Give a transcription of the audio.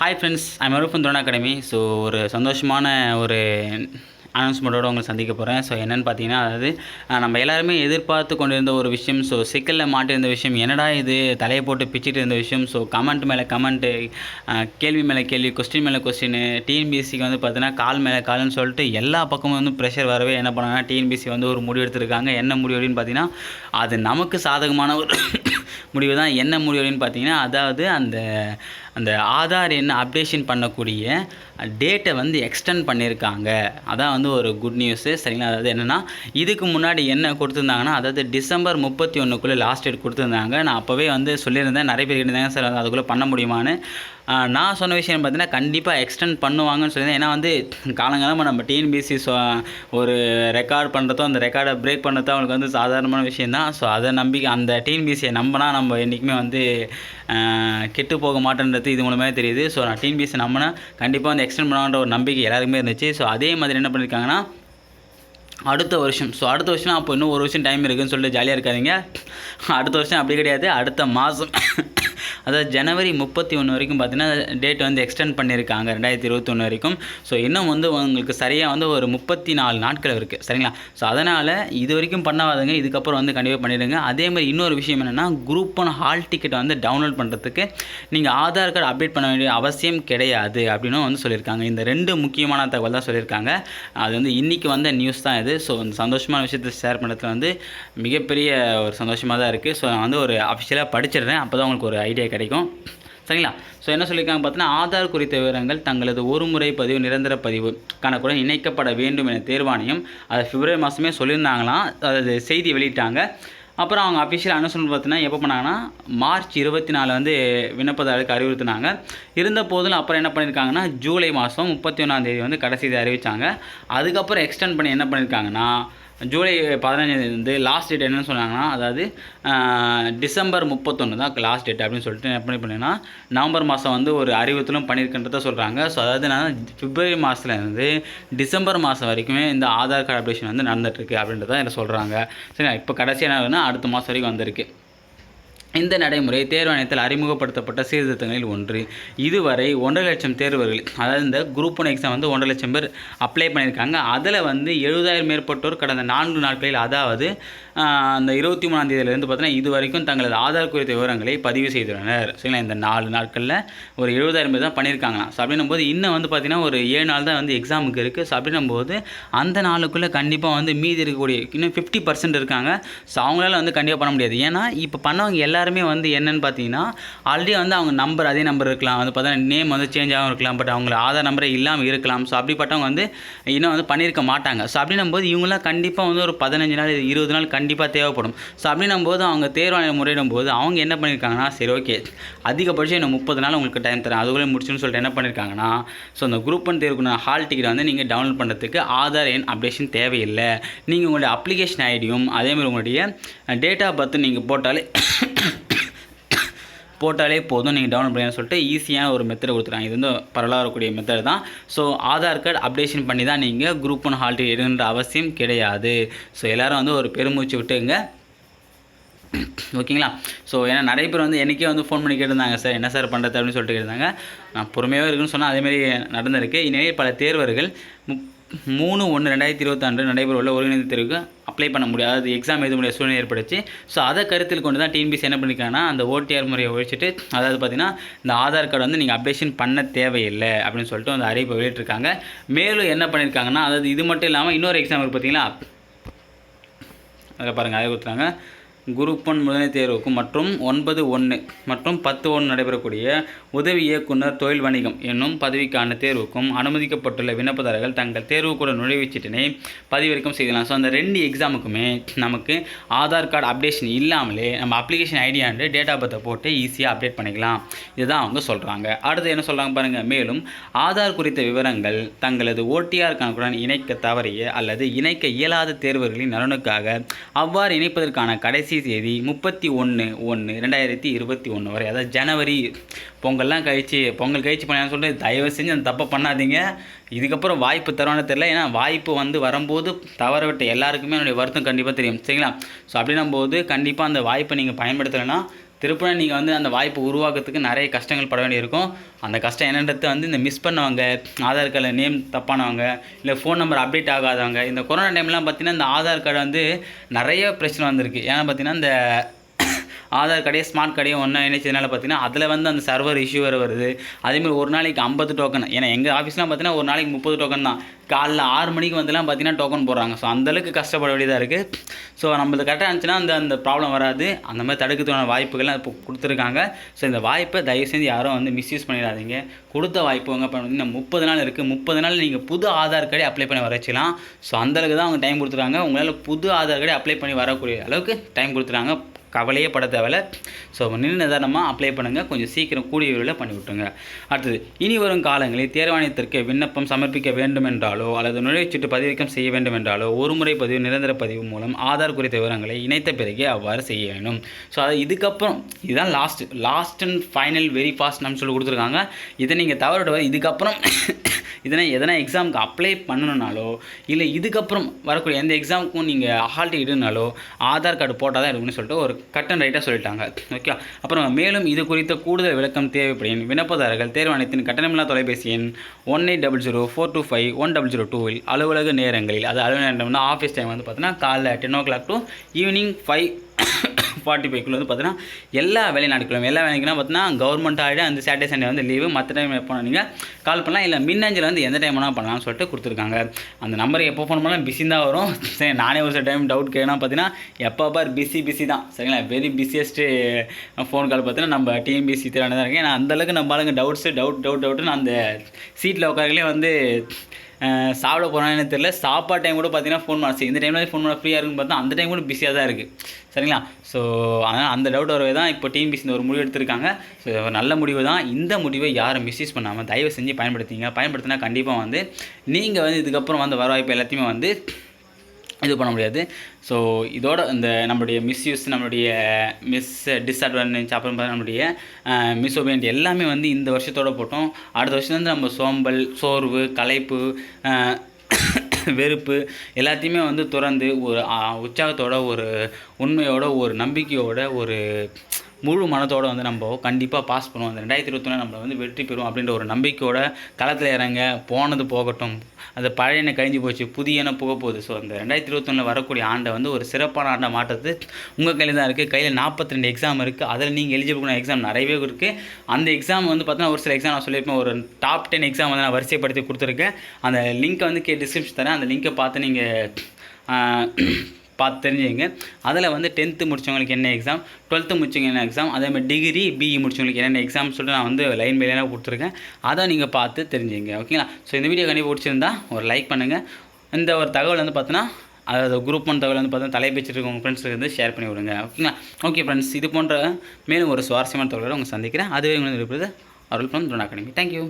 Hi friends I'm அருஃபன் drone academy so ஒரு சந்தோஷமான ஒரு அனௌன்ஸ்மெண்ட்டோடு உங்களை சந்திக்க போகிறேன் ஸோ என்னென்னு பார்த்தீங்கன்னா அதாவது நம்ம எல்லாருமே எதிர்பார்த்து கொண்டிருந்த ஒரு விஷயம். ஸோ சிக்கலில் மாட்டிருந்த விஷயம். என்னடா இது? தலையை போட்டு பிச்சுட்டு இருந்த விஷயம். ஸோ கமெண்ட் மேலே கமெண்ட்டு கேள்வி மேலே கேள்வி கொஸ்டின் மேலே கொஸ்டின் டிஎன்பிஎஸ்சிக்கு வந்து பார்த்தீங்கன்னா கால் மேலே கால்னு சொல்லிட்டு எல்லா பக்கமும் வந்து ப்ரெஷர் வரவே என்ன பண்ணாங்கன்னா டிஎன்பிஎஸ்சி வந்து ஒரு முடிவு எடுத்திருக்காங்க. என்ன முடிவு அப்படின்னு பார்த்தீங்கன்னா அது நமக்கு சாதகமான ஒரு முடிவு தான் என்ன முடிவு அப்படின்னு பார்த்தீங்கன்னா அதாவது அந்த அந்த ஆதார் எண் அப்டேஷன் பண்ணக்கூடிய டேட்டை வந்து எக்ஸ்டெண்ட் பண்ணியிருக்காங்க. அதான் வந்து ஒரு குட் நியூஸு சரிங்களா? அதாவது என்னென்னா இதுக்கு முன்னாடி என்ன கொடுத்துருந்தாங்கன்னா அதாவது டிசம்பர் முப்பத்தி ஒன்றுக்குள்ளே லாஸ்ட் டேட் கொடுத்துருந்தாங்க. நான் அப்போவே வந்து சொல்லியிருந்தேன் நிறைய பேர் இருந்தாங்க சார் அதுக்குள்ளே பண்ண முடியுமான்னு? நான் சொன்ன விஷயம் பார்த்தீங்கன்னா கண்டிப்பாக எக்ஸ்டெண்ட் பண்ணுவாங்கன்னு சொல்லியிருந்தேன். ஏன்னா வந்து காலங்காலமாக நம்ம டிஎன்பிசி ஒரு ரெக்கார்ட் பண்ணுறதோ அந்த ரெக்கார்டை பிரேக் பண்ணுறதோ அவங்களுக்கு வந்து சாதாரணமான விஷயம் தான். ஸோ அதை நம்பி அந்த டிஎன்பிசியை நம்பினா நம்ம என்றைக்குமே வந்து கெட்டு போக மாட்டேன்றது இது மூலமே தெரியுது. ஸோ நான் டிஎன்பிசி நம்பினா கண்டிப்பாக வந்து எக்ஸ்டெண்ட் பண்ணுவான்ற ஒரு நம்பிக்கை எல்லாருக்குமே இருந்துச்சு. ஸோ அதே மாதிரி என்ன பண்ணியிருக்காங்கன்னா அடுத்த வருஷம். ஸோ அடுத்த வருஷம் அப்போ இன்னும் ஒரு வருஷம் டைம் இருக்குன்னு சொல்லிட்டு ஜாலியாக இருக்காதீங்க. அடுத்த வருஷம் அப்படி கிடையாது. அடுத்த மாதம் அதாவது ஜனவரி முப்பத்தி ஒன்று வரைக்கும் பார்த்தீங்கன்னா டேட் வந்து எக்ஸ்டெண்ட் பண்ணியிருக்காங்க ரெண்டாயிரத்தி இருபத்தொன்று வரைக்கும். ஸோ இன்னும் வந்து உங்களுக்கு சரியாக வந்து ஒரு முப்பத்தி நாலு நாட்கள் இருக்குது சரிங்களா? ஸோ அதனால் இது வரைக்கும் பண்ணாதவங்க இதுக்கப்புறம் வந்து கண்டிப்பாக பண்ணிவிடுங்க அதே மாதிரி இன்னொரு விஷயம் என்னென்னா குரூப் ஒன் ஹால் டிக்கெட்டை வந்து டவுன்லோட் பண்ணுறதுக்கு நீங்கள் ஆதார் கார்டு அப்டேட் பண்ண வேண்டிய அவசியம் கிடையாது அப்படின்னு வந்து சொல்லியிருக்காங்க. இந்த ரெண்டு முக்கியமான தகவல் தான் சொல்லியிருக்காங்க. அது வந்து இன்றைக்கி வந்த நியூஸ் தான் இது. ஸோ இந்த சந்தோஷமான விஷயத்தை ஷேர் பண்ணுறதுல வந்து மிகப்பெரிய ஒரு சந்தோஷமாக தான் இருக்குது ஸோ நான் வந்து ஒரு அஃபிஷியலாக படிச்சிடுறேன். அப்போ தான் உங்களுக்கு ஒரு ஐடியா கிடைக்கும். கிடைக்கும். சரிங்களா? ஸோ என்ன சொல்லியிருக்காங்க பார்த்தீங்கன்னா ஆதார் குறித்த விவரங்கள் தங்களது ஒரு முறை பதிவு நிரந்தர பதிவு கணக்குடன் இணைக்கப்பட வேண்டும் என தேர்வாணையம் அதை பிப்ரவரி மாதமே சொல்லியிருந்தாங்களாம். அது செய்தி வெளியிட்டாங்க. அப்புறம் அவங்க அஃபிஷியல் அனௌன்ஸ்மெண்ட் பார்த்தீங்கன்னா எப்போ பண்ணாங்கன்னா மார்ச் இருபத்தி நாலு வந்து விண்ணப்பதாரருக்கு அறிவுறுத்தினாங்க. இருந்த போதிலும் அப்புறம் என்ன பண்ணியிருக்காங்கன்னா ஜூலை மாதம் முப்பத்தி ஒன்றாந்தேதி வந்து கடைசி இதை அறிவித்தாங்க அதுக்கப்புறம் எக்ஸ்டெண்ட் பண்ணி என்ன பண்ணியிருக்காங்கன்னா ஜூலை பதினஞ்சாந்தேதி வந்து லாஸ்ட் டேட் என்னன்னு சொன்னாங்கன்னா அதாவது டிசம்பர் முப்பத்தொன்று தான் லாஸ்ட் டேட் அப்படின்னு சொல்லிட்டு என்ன பண்ணி பண்ணீங்கன்னா நவம்பர் மாதம் வந்து ஒரு அறிவித்தலும் பண்ணியிருக்கின்றத சொல்கிறாங்க ஸோ அதாவது நான் பிப்ரவரி மாதத்துலேருந்து டிசம்பர் மாதம் வரைக்குமே இந்த ஆதார் கார்டு அப்டேஷன் வந்து நடந்துகிட்ருக்கு அப்படின்றத இதில் சொல்கிறாங்க சரி இப்போ கடைசியாக என்ன ஆகுதுன்னா அடுத்த மாதம் வரைக்கும் வந்திருக்கு. இந்த நடைமுறை தேர்வாணையத்தில் அறிமுகப்படுத்தப்பட்ட சீர்திருத்தங்களில் ஒன்று. இதுவரை ஒன்றரை லட்சம் தேர்வர்கள் அதாவது இந்த குரூப் ஒன் எக்ஸாம் வந்து ஒன்றரை லட்சம் பேர் அப்ளை பண்ணியிருக்காங்க. அதில் வந்து எழுபதாயிரம் மேற்பட்டோர் கடந்த நான்கு நாட்களில் அதாவது அந்த இருபத்தி மூணாம் தேதியிலேருந்து பார்த்தீங்கன்னா இது வரைக்கும் தங்களது ஆதார் குறித்த விவரங்களை பதிவு செய்துள்ளனர். சரிங்களா? இந்த நாலு நாட்களில் ஒரு எழுபதாயிரம் பேர் தான் பண்ணியிருக்காங்களாம் ஸோ அப்படின்னும் போது இன்னும் வந்து பார்த்தீங்கன்னா ஒரு ஏழு நாள் தான் வந்து எக்ஸாமுக்கு இருக்குது ஸோ அப்படின்னும் போது அந்த நாளுக்குள்ளே கண்டிப்பாக வந்து மீதி இருக்கக்கூடிய இன்னும் ஃபிஃப்டி பர்சன்ட் இருக்காங்க. ஸோ அவங்களால வந்து கண்டிப்பாக பண்ண முடியாது. ஏன்னா இப்போ பண்ணவங்க எல்லாருமே வந்து என்னென்னு பார்த்தீங்கன்னா ஆல்ரெடி வந்து அவங்க நம்பர் அதே நம்பர் இருக்கலாம். வந்து பார்த்தீங்கன்னா நேம் வந்து சேஞ்ச் ஆகும் இருக்கலாம். பட் அவங்கள ஆதார் நம்பரே இல்லாமல் இருக்கலாம். ஸோ அப்படிப்பட்டவங்க வந்து இன்னும் வந்து பண்ணியிருக்க மாட்டாங்க. ஸோ அப்படின்னும் போது இவங்களாம் கண்டிப்பாக வந்து ஒரு பதினஞ்சு நாள் இருபது நாள் கண்டிப்பாக தேவைப்படும். ஸோ அப்படின்னும் போது அவங்க தேர்வாணையம் முறையிடும் போது அவங்க என்ன பண்ணியிருக்காங்கன்னா சரி ஓகே அதிகபட்சம் இன்னும் முப்பது நாள் உங்களுக்கு டைம் தரேன். அதுக்குள்ளே முடிச்சுன்னு சொல்லிட்டு என்ன பண்ணியிருக்காங்கன்னா ஸோ அந்த குரூப் ஒன் தேர்வுக்குன ஹால் டிக்கெட் வந்து நீங்கள் டவுன்லோட் பண்ணுறதுக்கு ஆதார் எண் அப்டேஷன் தேவையில்லை. நீங்கள் உங்களுடைய அப்ளிகேஷன் ஐடியும் அதேமாதிரி உங்களுடைய டேட் ஆஃப் பர்த் நீங்கள் போட்டாலே போட்டாலே போதும் நீங்கள் டவுன்லோட் பண்ணி சொல்லிட்டு ஈஸியான ஒரு மெத்தட் கொடுத்துருக்காங்க இது வந்து பரவலாக வரக்கூடிய மெத்தட் தான். ஸோ ஆதார் கார்டு அப்டேஷன் பண்ணி தான் நீங்கள் குரூப் ஒன் ஹால்ட் எடுன்ற அவசியம் கிடையாது. ஸோ எல்லோரும் வந்து ஒரு பெருமூச்சு விட்டுங்க. ஓகேங்களா ஸோ ஏன்னா நிறைய பேர் வந்து எனக்கே வந்து ஃபோன் பண்ணி கேட்டிருந்தாங்க சார் என்ன சார் பண்ணுறது அப்படின்னு சொல்லிட்டு கேட்டிருந்தாங்க. நான் பொறுமையாக இருக்குன்னு சொன்னால் அதேமாரி நடந்திருக்கு. இனிமேல் பல தேர்வர்கள் முப் மூணு ஒன்று ரெண்டாயிரத்தி இருபத்தாண்டு நடைபெறவுள்ள ஒருங்கிணைந்த தேர்வுக்கு அப்ளை பண்ண முடியாது. எக்ஸாம் எழுத முடியாத சூழ்நிலை ஏற்பட்டுச்சு. ஸோ அதை கருத்தில் கொண்டு தான் டிஎன்பிசி என்ன பண்ணியிருக்காங்கன்னா அந்த ஓடிஆர் முறையை ஒழிச்சிட்டு அதாவது பார்த்தீங்கன்னா இந்த ஆதார் கார்டு வந்து நீங்கள் அப்டேஷன் பண்ண தேவையில்லை அப்படின்னு சொல்லிட்டு அந்த அறிவிப்பை வெளியிட்டிருக்காங்க. மேலும் என்ன பண்ணியிருக்காங்கன்னா அதாவது இது மட்டும் இல்லாமல் இன்னொரு எக்ஸாம் இருக்குது பார்த்தீங்களா? அதில் பாருங்கள் அதை கொடுத்துறாங்க குரூப் ஒன் முதன்மை தேர்வுக்கும் மற்றும் ஒன்பது ஒன்று மற்றும் பத்து ஒன்று நடைபெறக்கூடிய உதவி இயக்குனர் தொழில் வணிகம் என்னும் பதவிக்கான தேர்வுக்கும் அனுமதிக்கப்பட்டுள்ள விண்ணப்பதாரர்கள் தங்கள் தேர்வுக்கூட நுழைவுச்சீட்டினை பதிவிறக்கம் செய்யலாம். ஸோ அந்த ரெண்டு எக்ஸாமுக்குமே நமக்கு ஆதார் கார்டு அப்டேஷன் இல்லாமலே நம்ம அப்ளிகேஷன் ஐடியாண்டு அண்டு டேட் ஆஃப் பர்த்தை போட்டு ஈஸியாக அப்டேட் பண்ணிக்கலாம். இதுதான் அவங்க சொல்கிறாங்க அடுத்து என்ன சொல்கிறாங்க பாருங்கள் மேலும் ஆதார் குறித்த விவரங்கள் தங்களது ஓடிஆர் கணக்குடன் இணைக்க தவறிய அல்லது இணைக்க இயலாத தேர்வர்களின் நலனுக்காக அவ்வாறு இணைப்பதற்கான கடைசி தேதி முப்பத்தி ஒன்று ஒன்று ரெண்டாயிரத்தி இருபத்தி ஒன்று வரை. அதாவது ஜனவரி பொங்கல்லாம் கழிச்சு பொங்கல் கழிச்சு பண்ணான்னு சொல்லிட்டு தயவு செஞ்சு அந்த தப்பை பண்ணாதீங்க. இதுக்கப்புறம் வாய்ப்பு தருவானே தெரியல. ஏன்னா வாய்ப்பு வந்து வரும்போது தவற விட்ட எல்லாருக்குமே என்னுடைய வருத்தம் கண்டிப்பாக தெரியும். சரிங்களா? ஸோ அப்படின்னும் போது கண்டிப்பாக அந்த வாய்ப்பை நீங்கள் பயன்படுத்தலைன்னா திருப்பூரம் நீங்கள் வந்து அந்த வாய்ப்பு உருவாக்குறதுக்கு நிறைய கஷ்டங்கள் பட வேண்டியிருக்கும். அந்த கஷ்டம் என்னன்றது வந்து இந்த மிஸ் பண்ணவங்க ஆதார் கார்டில் நேம் தப்பானவங்க இல்லை ஃபோன் நம்பர் அப்டேட் ஆகாதவங்க இந்த கொரோனா டைம்லாம் பார்த்தீங்கன்னா இந்த ஆதார் கார்டு வந்து நிறைய பிரச்சனை வந்திருக்கு. ஏன்னா பார்த்தீங்கன்னா இந்த ஆதார் கார்டையும் ஸ்மார்ட் கார்டையும் ஒன்றா இணைச்சதுனால பார்த்தீங்கன்னா அதில் வந்து அந்த சர்வர் இஷ்யூ வேறு வருது. அதேமாதிரி ஒரு நாளைக்கு ஐம்பது டோக்கன் ஏன்னா எங்கள் ஆஃபீஸ்லாம் பார்த்தீங்கன்னா ஒரு நாளைக்கு முப்பது டோக்கன் தான். காலைல ஆறு மணிக்கு வந்துலாம் பார்த்தீங்கன்னா டோக்கன் போடுறாங்க. ஸோ அந்தளவுக்கு கஷ்டப்பட வேண்டியதாக இருக்குது ஸோ நம்மளுக்கு கரெக்டாக இருந்துச்சுன்னா அந்த அந்த ப்ராப்ளம் வராது. அந்த மாதிரி தடுக்கிறதுக்கான வாய்ப்புகள்லாம் இப்போ கொடுத்துருக்காங்க. ஸோ இந்த வாய்ப்பை தயவு செஞ்சு யாரும் வந்து மிஸ்யூஸ் பண்ணிடாதீங்க. கொடுத்த வாய்ப்பு உங்கள் பார்த்தீங்கன்னா முப்பது நாள் இருக்குது முப்பது நாள் நீங்கள் புது ஆதார் கார்டே அப்ளை பண்ணி வர வச்சுக்கலாம். ஸோ அந்தளவுக்கு தான் அவங்க டைம் கொடுத்துருக்காங்க. உங்களால் புது ஆதார் கார்டை அப்ளை பண்ணி வரக்கூடிய அளவுக்கு டைம் கொடுத்துருக்காங்க. கவலையே பட தேவையில்ல. ஸோ நின்று நிதானமாக அப்ளை பண்ணுங்கள் கொஞ்சம் சீக்கிரம் கூடிய விரைவில் பண்ணி விட்டுருங்க. அடுத்தது இனி வரும் காலங்களில் தேர்வாணையத்திற்கு விண்ணப்பம் சமர்ப்பிக்க வேண்டும் என்றாலோ அல்லது நுழைவுச்சீட்டு பதிவிறக்கம் செய்ய வேண்டும் என்றாலோ ஒரு முறை பதிவு நிரந்தர பதிவு மூலம் ஆதார் குறித்த விவரங்களை இணைத்த பிறகே அவ்வாறு செய்ய வேண்டும். ஸோ அது இதுக்கப்புறம் இதுதான் last last and final very fast நம்ம சொல்லி கொடுத்துருக்காங்க. இதை நீங்கள் தவற இதுக்கப்புறம் இதனை எதனா எக்ஸாமுக்கு அப்ளை பண்ணணுனாலோ இல்லை இதுக்கப்புறம் வரக்கூடிய எந்த எக்ஸாமுக்கும் நீங்கள் ஹால் இடுனாலோ ஆதார் கார்டு போட்டால் தான் இருக்குன்னு சொல்லிட்டு ஒரு கட் அண்ட் ரைட்டாக சொல்லிட்டாங்க ஓகே அப்புறம் மேலும் இது குறித்த கூடுதல் விளக்கம் தேவைப்படும். விண்ணப்பதாரர்கள் தேர்வாணையத்தின் கட்டணமில்லா தொலைபேசி எண் one eight double zero four two five one double zero டூவில் அலுவலக நேரங்களில் அது அலுவலக நேரம்னா ஆஃபீஸ் டைம் வந்து பார்த்தீங்கன்னா காலைல ten o'clock to evening five forty ஃபைவ்க்குள்ள வந்து பார்த்தீங்கன்னா எல்லா வெளிநாடுகளும் எல்லா வேலைக்குனா பார்த்தீங்கன்னா கவர்மெண்ட் ஹாலிடே அந்த சாட்டர்டே சண்டே வந்து லீவு மற்ற டைம் எப்போ நீங்கள் கால் பண்ணலாம். இல்லை மின்னஞ்சல் வந்து எந்த டைம் வேணால் பண்ணலாம்னு சொல்லிட்டு கொடுத்துருக்காங்க. அந்த நம்பர் எப்போ ஃபோன் பண்ணாலும் பிஸி தான் வரும். சரி நானே ஒரு சில டைம் டவுட் கேட்கணும் பார்த்தீங்கன்னா எப்போ பார் பிஸி பிஸி தான். சரிங்களா? வெரி பிஸியஸ்ட்டு ஃபோன் கால் பார்த்தீங்கன்னா நம்ம டிஎம்பிசி தேவையான தான் இருக்கேன். ஏன்னா அந்தளவுக்கு நம்ம ஆளுங்க டவுட்ஸு டவுட் டவுட் டவுட்டுன்னு அந்த சீட்டில் உட்காரங்களே வந்து சாப்பிட போகிறான்னு தெரியல. சாப்பாடு டைம் கூட பார்த்தீங்கன்னா ஃபோன் பண்ண சரி இந்த டைமில் ஃபோன் பண்ண ஃப்ரீயாக இருக்குன்னு பார்த்தா அந்த டைம் கூட பிஸியாக தான் இருக்குது சரிங்களா? ஸோ அதனால் அந்த டவுட் வரவே தான் இப்போ டிஎன்பிசி ஒரு முடிவு எடுத்திருக்காங்க. ஸோ ஒரு நல்ல முடிவு தான். இந்த முடிவை யாரும் மிஸ்யூஸ் பண்ணாமல் தயவு செஞ்சு பயன்படுத்திங்க. பயன்படுத்தினா கண்டிப்பாக வந்து நீங்கள் வந்து இதுக்கப்புறம் வந்து வர வாய்ப்பு எல்லாத்தையுமே வந்து இது பண்ண முடியாது. ஸோ இதோட இந்த நம்மளுடைய மிஸ்யூஸ் நம்மளுடைய மிஸ் டிஸ்அட்வான்டேஜ் அப்புறம் பார்த்தா நம்மளுடைய மிஸ் ஒபியன்ட் எல்லாமே வந்து இந்த வருஷத்தோட போட்டோம். அடுத்த வருஷத்துலேருந்து நம்ம சோம்பல் சோர்வு களைப்பு வெறுப்பு எல்லாத்தையுமே வந்து துறந்து ஒரு உற்சாகத்தோட ஒரு உண்மையோட ஒரு நம்பிக்கையோட ஒரு முழு மனத்தோடு வந்து நம்ம கண்டிப்பாக பாஸ் பண்ணுவோம். அந்த ரெண்டாயிரத்தி இருபத்தொன்று நம்ம வந்து வெற்றி பெறும் அப்படின்ற ஒரு நம்பிக்கையோட களத்தில் இறங்க போனது போகட்டும். அந்த பழையன கழிஞ்சு போச்சு புதியன புக போகுது. ஸோ அந்த ரெண்டாயிரத்தி இருபத்தொன்னில் வரக்கூடிய ஆண்டை வந்து ஒரு சிறப்பான ஆண்டை மாற்றுறது உங்கள் கையில் தான் இருக்குது கையில் நாற்பத்தி ரெண்டு எக்ஸாம் இருக்குது அதில் நீங்கள் எலிஜிபிள் எக்ஸாம் நிறையவே இருக்குது அந்த எக்ஸாம் வந்து பார்த்தீங்கன்னா ஒரு சில எக்ஸாம் நான் சொல்லியிருப்பேன். ஒரு டாப் டென் எக்ஸாம் வந்து நான் வரிசைப்படுத்தி கொடுத்துருக்கேன். அந்த லிங்க்கை வந்து கே டிஸ்கிரிப்ஷன் தரேன். அந்த லிங்க்கை பார்த்து நீங்கள் பார்த்து தெரிஞ்சுங்க அதில் வந்து டென்த்து முடிச்சவங்களுக்கு என்ன எக்ஸாம் டுவெல்த்து முடிச்சவங்க என்ன எக்ஸாம் அதேமாதிரி டிகிரி பிஇ முடிச்சவங்களுக்கு என்னென்ன எக்ஸாம் சொல்லிட்டு நான் வந்து லைன் பை லைனாக கொடுத்துருக்கேன். அதை நீங்கள் பார்த்து தெரிஞ்சுங்க ஓகேங்களா ஸோ இந்த வீடியோ கண்டிப்பாக பிடிச்சிருந்தா ஒரு லைக் பண்ணுங்கள் இந்த ஒரு தகவல் வந்து பார்த்தீங்கன்னா அதாவது குரூப் ஒன் தகவல் வந்து பார்த்தீங்கன்னா தலைப்பேச்சிட்டு உங்கள் ஃப்ரெண்ட்ஸுக்கு வந்து ஷேர் பண்ணி விடுங்க ஓகேங்களா ஓகே ஃப்ரெண்ட்ஸ் இது போன்ற மேலும் ஒரு சுவாரஸ்யமான தகவலை உங்கள் சந்திக்கிறேன். அதுவே உங்களுக்கு இருப்பது அருள் பண்ண அகாடமி தேங்க்யூ